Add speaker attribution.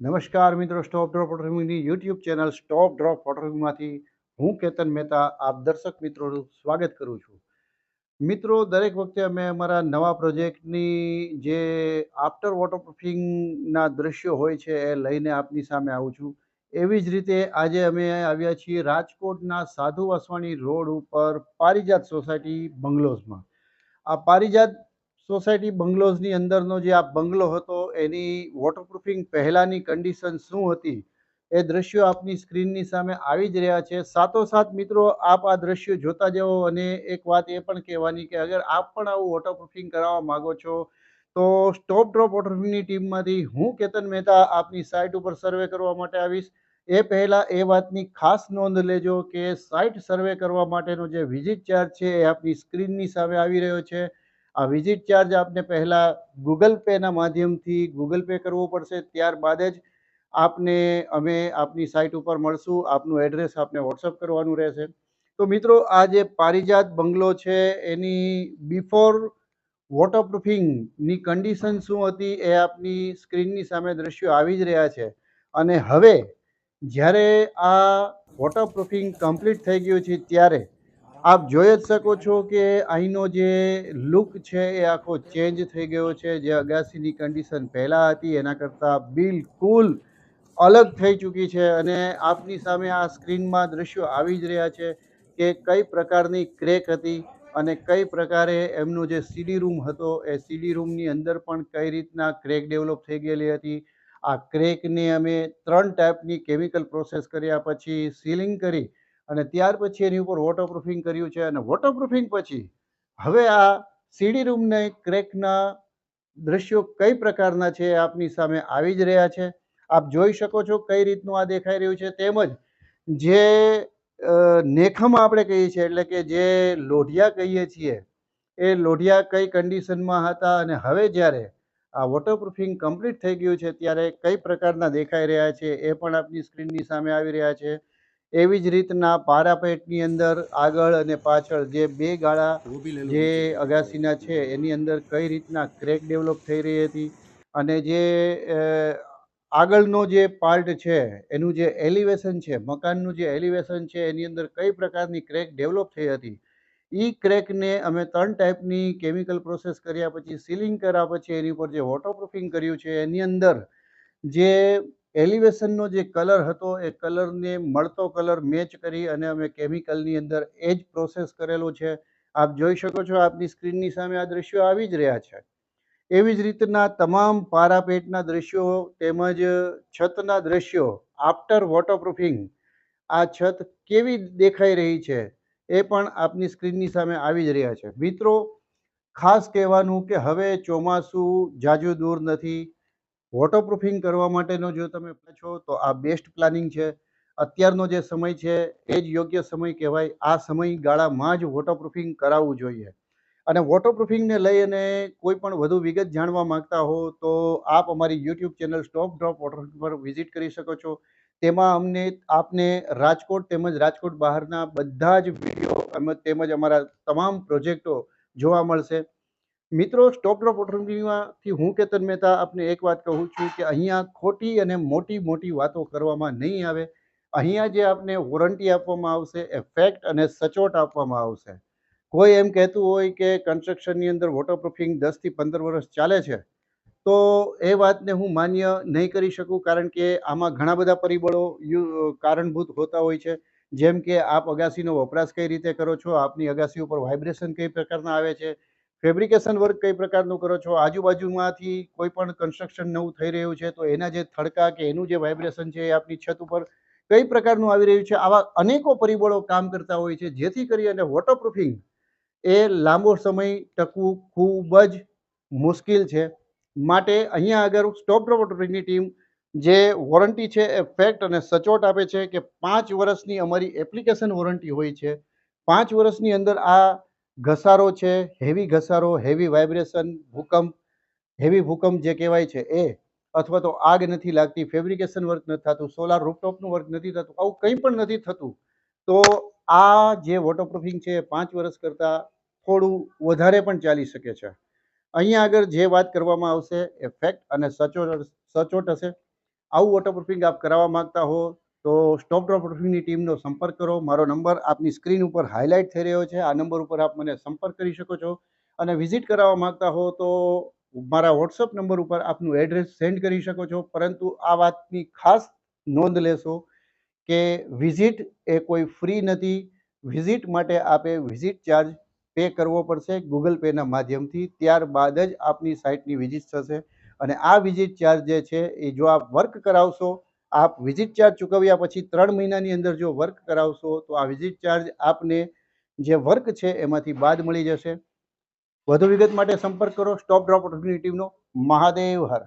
Speaker 1: નમસ્કાર મિત્રો stop drop ફોટોગ્રાફીની યુટ્યુબ ચેનલ સ્ટોપ ડ્રોપ ફોટોગ્રાફીમાંથી હું કેતન મહેતા, આપ દર્શક મિત્રોનું સ્વાગત કરું છું. મિત્રો, દરેક વખતે અમે અમારા નવા પ્રોજેક્ટની જે આફ્ટર વોટરપ્રૂફિંગના દ્રશ્યો હોય છે એ લઈને આપની સામે આવું છું. એવી જ રીતે આજે અમે આવ્યા છીએ રાજકોટના સાધુ વાસવાણી રોડ ઉપર પારિજાત સોસાયટી બંગલોઝમાં. આ પારિજાત સોસાયટી બંગલોઝની અંદરનો જે આ બંગલો હતો, એની વોટરપ્રૂફિંગ પહેલાંની કન્ડિશન શું હતી, એ દ્રશ્યો આપની સ્ક્રીનની સામે આવી જ રહ્યા છે. સાત મિત્રો, આપ આ દ્રશ્યો જોતા જાઓ અને એક વાત એ પણ કહેવાની કે અગર આપ પણ આવું વોટરપ્રૂફિંગ કરાવવા માગો છો, તો સ્ટોપ ડ્રોપ વોટરપ્રૂફિંગની ટીમમાંથી હું કેતન મહેતા આપની સાઇટ ઉપર સર્વે કરવા માટે આવીશ. એ પહેલાં એ વાતની ખાસ નોંધ લેજો કે સાઇટ સર્વે કરવા માટેનો જે વિઝિટ ચાર્જ છે, એ આપની સ્ક્રીનની સામે આવી રહ્યો છે. આ વિઝિટ ચાર્જ આપને પહેલાં ગૂગલ પેના માધ્યમથી ગૂગલ પે કરવો પડશે. ત્યારબાદ જ આપને અમે આપની સાઇટ ઉપર મળશું. આપનું એડ્રેસ આપને વોટ્સઅપ કરવાનું રહેશે. તો મિત્રો, આ જે પારિજાત બંગલો છે, એની બિફોર વોટરપ્રૂફિંગની કન્ડિશન શું હતી એ આપની સ્ક્રીનની સામે દ્રશ્યો આવી જ રહ્યા છે. અને હવે જ્યારે આ વોટરપ્રૂફિંગ કમ્પ્લીટ થઈ ગયું છે, ત્યારે આપ જોઈ જ શકો છો કે અહીંનો જે લુક છે એ આખો ચેન્જ થઈ ગયો છે. જે અગાસીની કન્ડિશન પહેલાં હતી, એના કરતાં બિલકુલ અલગ થઈ ચૂકી છે અને આપની સામે આ સ્ક્રીનમાં દ્રશ્યો આવી જ રહ્યા છે કે કઈ પ્રકારની ક્રેક હતી અને કઈ પ્રકારે એમનો જે સીડી રૂમ હતો, એ સીડી રૂમની અંદર પણ કઈ રીતના ક્રેક ડેવલપ થઈ ગયેલી હતી. આ ક્રેકને અમે ત્રણ ટાઈપની કેમિકલ પ્રોસેસ કર્યા પછી સીલિંગ કરી અને ત્યાર પછી એની ઉપર વોટરપ્રૂફિંગ કર્યું છે અને વોટરપ્રૂફિંગ પછી હવે આ સીડી રૂમને ક્રેકના દ્રશ્યો કઈ પ્રકારના છે આપની સામે આવી જ રહ્યા છે. આપ જોઈ શકો છો કઈ રીતનું આ દેખાઈ રહ્યું છે. તેમજ જે નેખમ આપણે કહીએ છીએ, એટલે કે જે લોઢિયા કહીએ છીએ, એ લોઢિયા કઈ કન્ડિશનમાં હતા અને હવે જ્યારે આ વોટરપ્રૂફિંગ કમ્પ્લીટ થઈ ગયું છે, ત્યારે કઈ પ્રકારના દેખાઈ રહ્યા છે એ પણ આપની સ્ક્રીનની સામે આવી રહ્યા છે. એવી જ રીતના પારાપેટની અંદર આગળ અને પાછળ જે બે ગાળા જે અગાસીના છે એની અંદર કઈ રીતના ક્રેક ડેવલપ થઈ રહી હતી અને જે આગળનો જે પાર્ટ છે એનું જે એલિવેશન છે મકાનનું જે એલિવેશન છે એની અંદર કઈ પ્રકારની ક્રેક ડેવલપ થઈ હતી એ ક્રેકને અમે ત્રણ ટાઈપની કેમિકલ પ્રોસેસ કર્યા પછી સીલિંગ કર્યા પછી એની ઉપર જે વોટરપ્રૂફિંગ કર્યું છે એની અંદર જે એલિવેશનનો જે કલર હતો, એ કલરને મળતો કલર મેચ કરી અને અમે કેમિકલની અંદર એ જ પ્રોસેસ કરેલો છે. આપ જોઈ શકો છો, આપની સ્ક્રીનની સામે આ દ્રશ્યો આવી જ રહ્યા છે. એવી જ રીતના તમામ પારાપેટના દ્રશ્યો તેમજ છતના દ્રશ્યો આફ્ટર વોટરપ્રૂફિંગ આ છત કેવી દેખાઈ રહી છે, એ પણ આપની સ્ક્રીનની સામે આવી જ રહ્યા છે. મિત્રો, ખાસ કહેવાનું કે હવે ચોમાસું જાજુ દૂર નથી. વોટરપ્રૂફિંગ કરવા માટેનો જો તમે છો, તો આ બેસ્ટ પ્લાનિંગ છે. અત્યારનો જે સમય છે, એ જ યોગ્ય સમય કહેવાય. આ સમયગાળામાં જ વોટરપ્રૂફિંગ કરાવવું જોઈએ. અને વોટરપ્રૂફિંગને લઈ અને કોઈ પણ વધુ વિગત જાણવા માંગતા હો, તો આપ અમારી YouTube channel stop drop water પર વિઝિટ કરી શકો છો. તેમાં અમને, આપને રાજકોટ તેમજ રાજકોટ બહારના બધા જ વીડિયો તેમજ અમારા તમામ પ્રોજેક્ટો જોવા મળશે. મિત્રો સ્ટોક ડ્રોપ વોટરપ્રૂફિંગમાંથી હું કેતન મહેતા આપને એક વાત કહું છું કે અહીંયા ખોટી અને મોટી મોટી વાતો કરવામાં નહીં આવે. અહીંયા જે આપને વોરંટી આપવામાં આવશે એ ફેક્ટ અને સચોટ આપવામાં આવશે. કોઈ એમ કહેતું હોય કે કન્સ્ટ્રક્શનની અંદર વોટરપ્રૂફિંગ દસથી પંદર વર્ષ ચાલે છે, તો એ વાતને હું માન્ય નહીં કરી શકું કારણ કે આમાં ઘણા બધા પરિબળો કારણભૂત હોતા હોય છે. જેમ કે આપ અગાસીનો વપરાશ કઈ રીતે કરો છો? આપની અગાસી ઉપર વાઇબ્રેશન કઈ પ્રકારના આવે છે? ફેબ્રિકેશન વર્ક કઈ પ્રકારનું કરો છો? આજુબાજુમાંથી કોઈ પણ કન્સ્ટ્રક્શન નવું થઈ રહ્યું છે, તો એના જે થડકા કે એનું જે વાઇબ્રેશન છે એ આપની છત ઉપર કઈ પ્રકારનું આવી રહ્યું છે? આવા અનેકો પરિબળો કામ કરતા હોય છે, જેથી કરી અને વોટરપ્રૂફિંગ એ લાંબો સમય ટકવું ખૂબ જ મુશ્કેલ છે. માટે અહીંયા આગળ સ્ટોપ વોટરપ્રૂફિંગની ટીમ જે વોરંટી છે એ ફેક્ટ અને સચોટ આપે છે કે પાંચ વર્ષની અમારી એપ્લિકેશન વોરંટી હોય છે. પાંચ વર્ષની અંદર આ ઘસારો છે હેવી ઘસારો હેવી વાઇબ્રેશન ભૂકંપ હેવી ભૂકંપ જે કહેવાય છે એ, અથવા તો આગ નથી લાગતી ફેબ્રિકેશન વર્ક નથી થતું સોલાર રૂપટોપનું વર્ક નથી થતું, આવું કંઈ પણ નથી થતું, તો આ જે વોટરપ્રૂફિંગ છે પાંચ વર્ષ કરતાં થોડું વધારે પણ ચાલી શકે છે. અહીંયા આગળ જે વાત કરવામાં આવશે એ ફેક્ટ અને સચોટ સચોટ હશે. આવું વોટરપ્રૂફિંગ આપ કરાવવા માંગતા હો તો સ્ટોપ ડ્રોપ વોટરપ્રૂફિંગની ટીમનો સંપર્ક કરો. મારો નંબર આપની સ્ક્રીન ઉપર હાઇલાઇટ થઈ રહ્યો છે. આ નંબર ઉપર આપ મને સંપર્ક કરી શકો છો. અને વિઝિટ કરાવવા માંગતા હો તો મારા વોટ્સઅપ નંબર ઉપર આપનું એડ્રેસ સેન્ડ કરી શકો છો. પરંતુ આ વાતની ખાસ નોંધ લેશો કે વિઝિટ એ કોઈ ફ્રી નથી. વિઝિટ માટે આપે વિઝિટ ચાર્જ પે કરવો પડશે ગૂગલ પેના માધ્યમથી. ત્યારબાદ જ આપની સાઇટની વિઝિટ થશે. અને આ વિઝિટ ચાર્જ જે છે એ જો આપ વર્ક કરાવશો આપ વિઝિટ ચાર્જ ચૂકવ્યા પછી ત્રણ મહિનાની અંદર જો વર્ક કરાવશો, તો આ વિઝિટ ચાર્જ આપને જે વર્ક છે એમાંથી બાદ મળી જશે. વધુ વિગત માટે સંપર્ક કરો સ્ટોપ ડ્રોપ ટીમનો મહાદેવ હર.